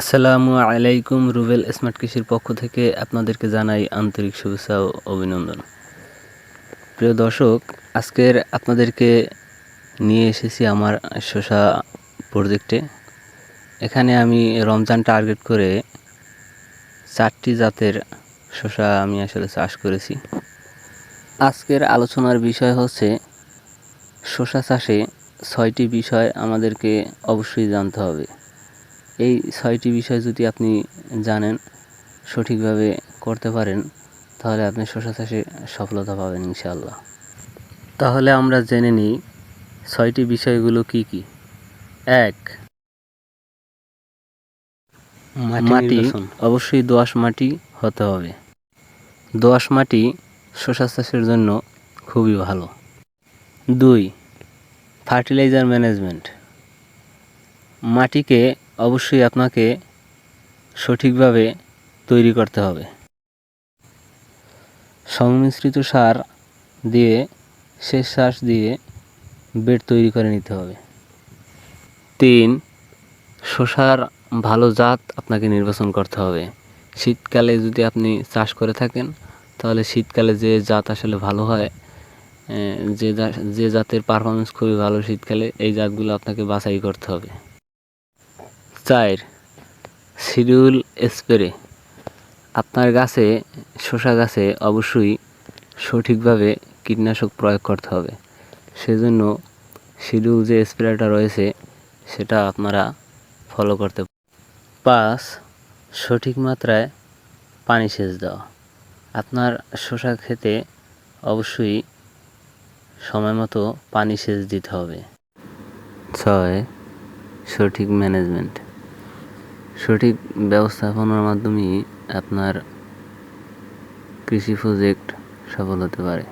আসসালামু আলাইকুম রুবেল স্মার্ট কৃষির পক্ষ থেকে আপনাদেরকে জানাই আন্তরিক শুভেচ্ছা ও অভিনন্দন। প্রিয় দর্শক, আজকের আপনাদেরকে নিয়ে এসেছি আমার শসা প্রজেক্টে এখানে আমি রমজান টার্গেট করে চারটি জাতের শসা আমি আসলে চাষ করেছি। আজকের আলোচনার বিষয় হচ্ছে, শসা চাষে ছয়টি বিষয় আমাদেরকে অবশ্যই জানতে হবে। এই ছয়টি বিষয় যদি আপনি জানেন সঠিকভাবে করতে পারেন তাহলে আপনি শসা চাষে সফলতা পাবেন ইনশাআল্লাহ। তাহলে আমরা জেনে নিই ছয়টি বিষয়গুলো কি কি। এক মাটি অবশ্যই দোআঁশ মাটি হতে হবে। দোআঁশ মাটি শসা চাষের জন্য খুবই ভালো। দুই ফার্টিলাইজার ম্যানেজমেন্ট। মাটিকে অবশ্যই আপনাকে সঠিকভাবে তৈরি করতে হবে। সংমিশ্রিত সার দিয়ে, শেষ শ্বাস দিয়ে বেড তৈরি করে নিতে হবে। তিন, শসার ভালো জাত আপনাকে নির্বাচন করতে হবে। শীতকালে যদি আপনি চাষ করে থাকেন, তাহলে শীতকালে যে জাত আসলে ভালো হয় যে যে জাতের পারফরমেন্স খুবই ভালো শীতকালে, এই জাতগুলো আপনাকে বাছাই করতে হবে। চার শিডিউল স্প্রে আপনার গাছে, শসা গাছে অবশ্যই সঠিকভাবে কীটনাশক প্রয়োগ করতে হবে। সেজন্য শিডিউল যে স্প্রেটা রয়েছে, সেটা আপনারা ফলো করতে পাঁচ, সঠিক মাত্রায় পানি সেচ দেওয়া। আপনার শসা খেতে অবশ্যই সময় মতো পানি সেচ দিতে হবে। ছয়, সঠিক ম্যানেজমেন্ট। সঠিক ব্যবস্থাপনার মাধ্যমেই আপনার কৃষি প্রজেক্ট সফল হতে পারে।